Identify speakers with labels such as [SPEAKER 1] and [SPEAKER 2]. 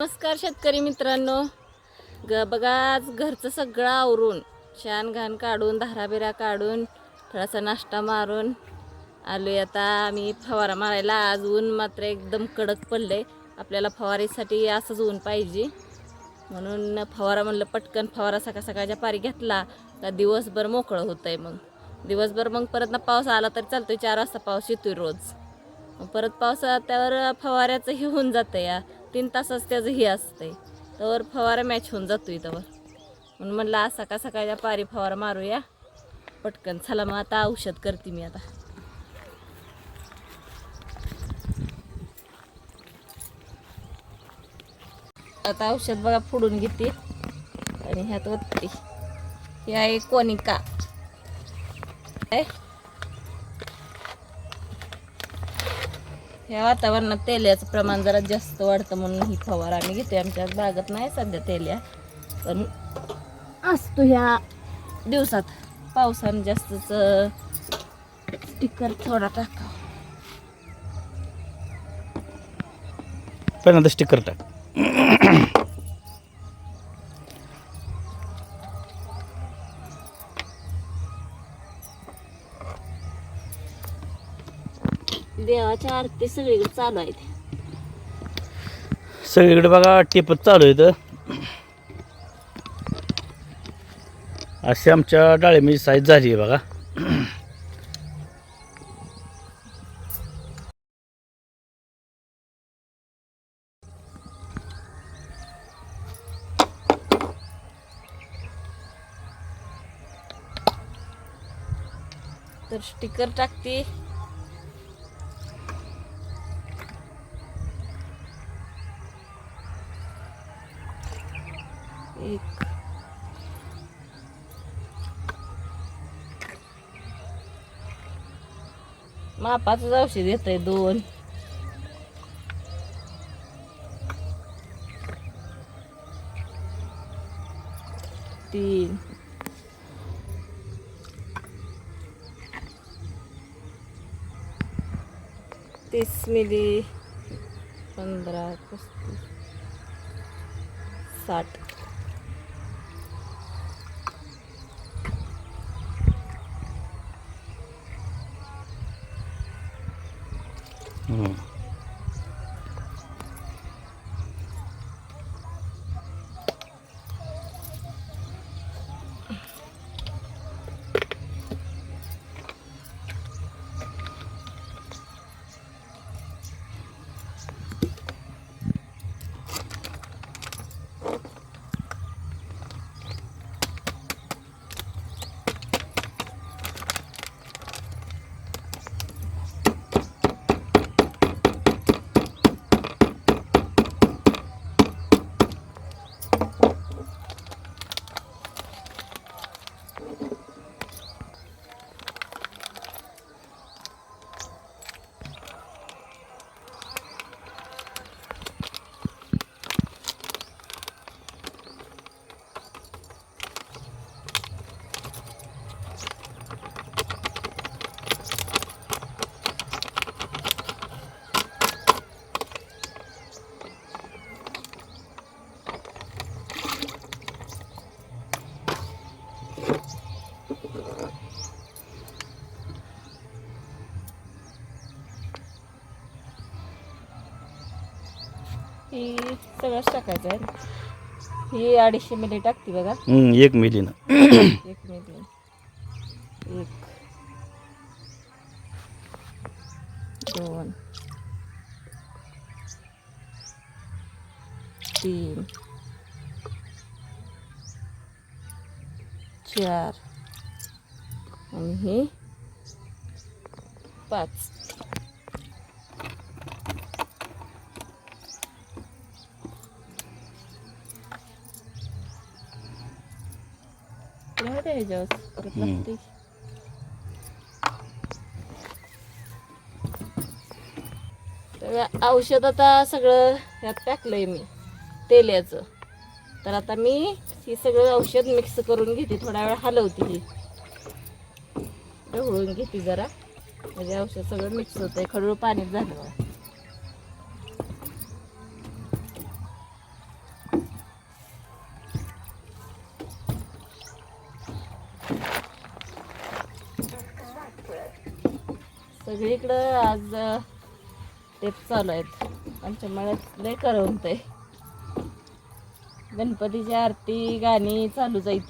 [SPEAKER 1] नमस्कार शेतकरी मित्रांनो. ग बघा आज घरचं सगळं आवरून शान घाण काढून धाराबिरा काढून थोडासा नाश्ता मारून आलो आता आम्ही. फवारा मारायला आज ऊन मात्र एकदम कडक पडले आपल्याला फवारीसाठी असंच ऊन पाहिजे. म्हणून फवारा म्हणलं पटकन फवारा सकाळ सकाळच्या पारी घेतला का दिवसभर मोकळं होतंय मग. दिवसभर मग परत ना पाऊस आला तरी चालतोय चार वाजता पाऊस येतोय रोज. मग परत पावसात त्यावर फवाऱ्याचंही होऊन जातं या. तीन तासच त्याचं हे असतंय. तर फवारा मॅच होऊन जातो इथं म्हणून म्हणलं आज सकाळ सकाळच्या पारी फवारा मारूया. पटकन. चला मग आता औषध करते मी आता. आता औषध बघा फोडून घेते. आणि ह्यात ओतते हे आहे कोनिका. काय ह्या वातावरणात तेल्याचं प्रमाण जरा जास्त वाढतं म्हणून ही फवार आम्ही घेतोय. आमच्या बागत नाही सध्या तेल्या पण असतो ह्या दिवसात. पावसानं जास्तच स्टिकर थोडा टाका
[SPEAKER 2] पहिल्यांदा स्टिकर टाक.
[SPEAKER 1] देवाच्या आरती सगळीकडे चालू आहेत.
[SPEAKER 2] सगळीकडे बघा टेपच चालू आहे अशी आमच्या डाळिंबीची साईज झाली आहे बघा.
[SPEAKER 1] तर स्टिकर टाकते. एक. मापाचं औषध येत आहे दोन. तीन. तीस मिली. पंधरा पस्तीस साठ.
[SPEAKER 2] हम्म.
[SPEAKER 1] ही सगळंच टाकायचं आहे. ही अडीचशे मिली टाकते बघा.
[SPEAKER 2] हम्म, एक मिलीनं
[SPEAKER 1] एक मिली. एक दोन तीन चार आणि हे पाच. राहू दे ह्याच्यावर परत
[SPEAKER 2] हम्म.
[SPEAKER 1] लागते तर औषध आता सगळं ह्यात टाकलंय मी तेल्याचं तर आता मी ही सगळं औषध मिक्स करून घेते थोडा वेळ हलवते ही. ढवळून घेते जरा. म्हणजे औषध सगळं मिक्स होतंय खडूळ पाणी झालं. सगळीकडं आज तेच चालू आहेत. आमच्या मळ्यात लय करवत आहे गणपतीची आरती गाणी चालू जाईल